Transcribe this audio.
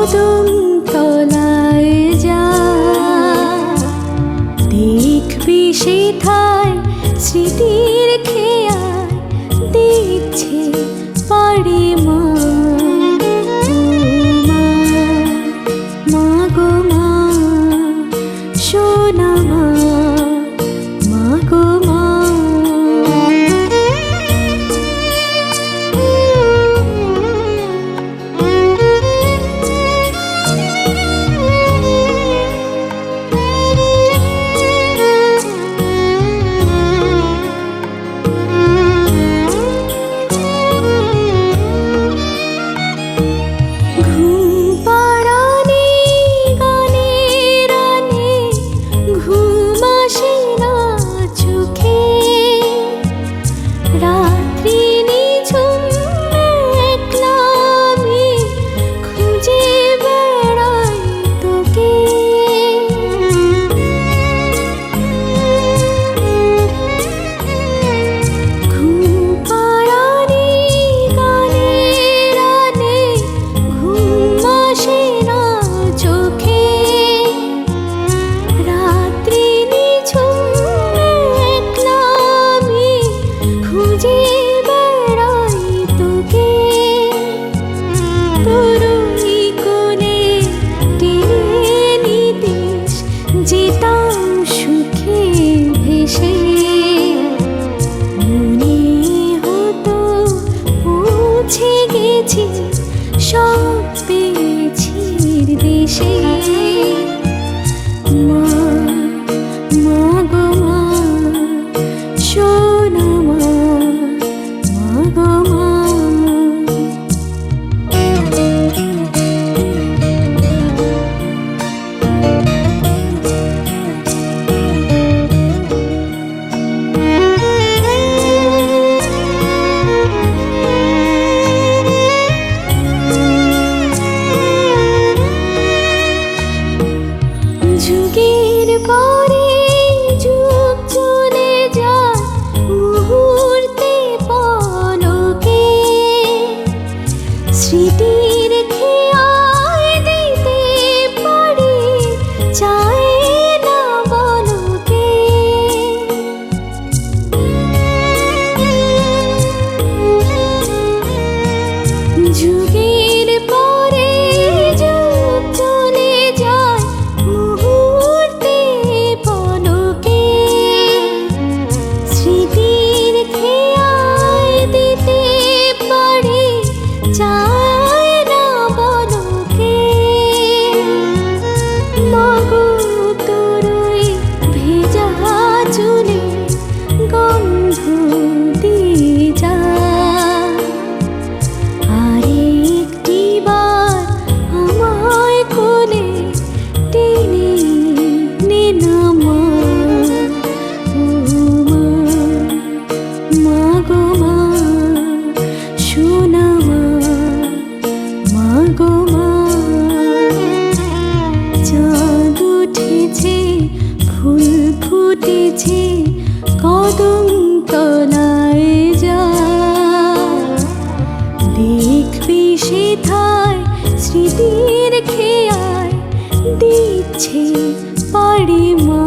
孤独 পেয়েছি সব পেয়েছি দেশে পাখির খেয়াল দিচ্ছে পাড়ি মা